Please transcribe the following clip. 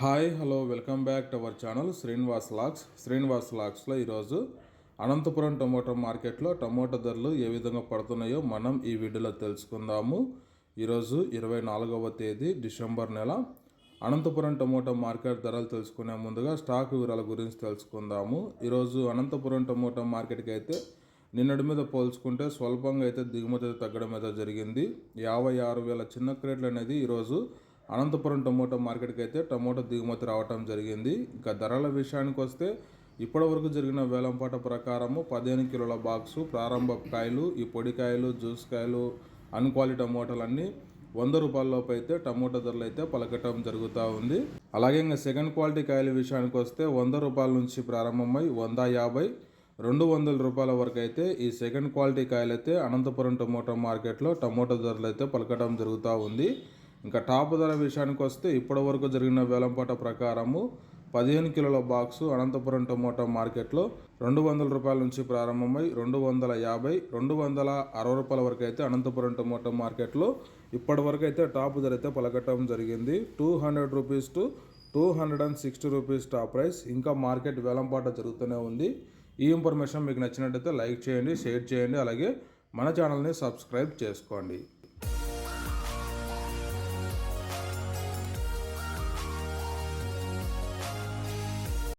Hi hello welcome back to our channel Srinivas lakhs Srinivas లాక్స్లో ఈరోజు Anantapur tomato మార్కెట్లో టమోటా ధరలు ఏ విధంగా పడుతున్నాయో మనం ఈ వీడియోలో తెలుసుకుందాము. ఈరోజు ఇరవై నాలుగవ తేదీ డిసెంబర్ నెల. అనంతపురం టమోటా మార్కెట్ ధరలు తెలుసుకునే ముందుగా స్టాక్ వివరాల గురించి తెలుసుకుందాము. ఈరోజు అనంతపురం టమోటా మార్కెట్కి అయితే నిన్నటి మీద పోల్చుకుంటే స్వల్పంగా అయితే దిగుమతి అయితే తగ్గడం అయితే జరిగింది. యాభై ఆరు వేల చిన్న క్రేట్లు అనేది ఈరోజు అనంతపురం టమోటా మార్కెట్కి అయితే టమోటా దిగుమతి రావటం జరిగింది. ఇంకా ధరల విషయానికి వస్తే ఇప్పటివరకు జరిగిన వేలంపాట ప్రకారము పదిహేను కిలోల బాక్సు ప్రారంభ కాయలు ఈ పొడికాయలు జ్యూస్ కాయలు అన్క్వాలిటీ టమోటాలు అన్నీ వంద రూపాయలలోపు అయితే టమోటా ధరలు అయితే పలకటం జరుగుతూ ఉంది. అలాగే ఇంకా సెకండ్ క్వాలిటీ కాయల విషయానికి వస్తే వంద రూపాయల నుంచి ప్రారంభమై వంద యాభై రెండు వందల రూపాయల వరకు అయితే ఈ సెకండ్ క్వాలిటీ కాయలు అయితే అనంతపురం టమోటా మార్కెట్లో టమోటా ధరలు అయితే పలకటం జరుగుతూ ఉంది. ఇంకా టాప్ ధర విషయానికి వస్తే ఇప్పటి వరకు జరిగిన వేలంపాట ప్రకారము పదిహేను కిలోల బాక్సు అనంతపురం టమోటా మార్కెట్లో రెండు వందల రూపాయల నుంచి ప్రారంభమై రెండు వందల యాభై రెండు వందల అరవై రూపాయల వరకు అయితే అనంతపురం టమోటా మార్కెట్లో ఇప్పటి వరకు అయితే టాప్ ధర అయితే పలకటం జరిగింది. Two hundred rupees to two hundred and sixty rupees top price. ఇంకా మార్కెట్ వేలంపాట జరుగుతూనే ఉంది. ఈ ఇన్ఫర్మేషన్ మీకు నచ్చినట్టయితే లైక్ చేయండి షేర్ చేయండి. అలాగే మన ఛానల్ని సబ్స్క్రైబ్ చేసుకోండి.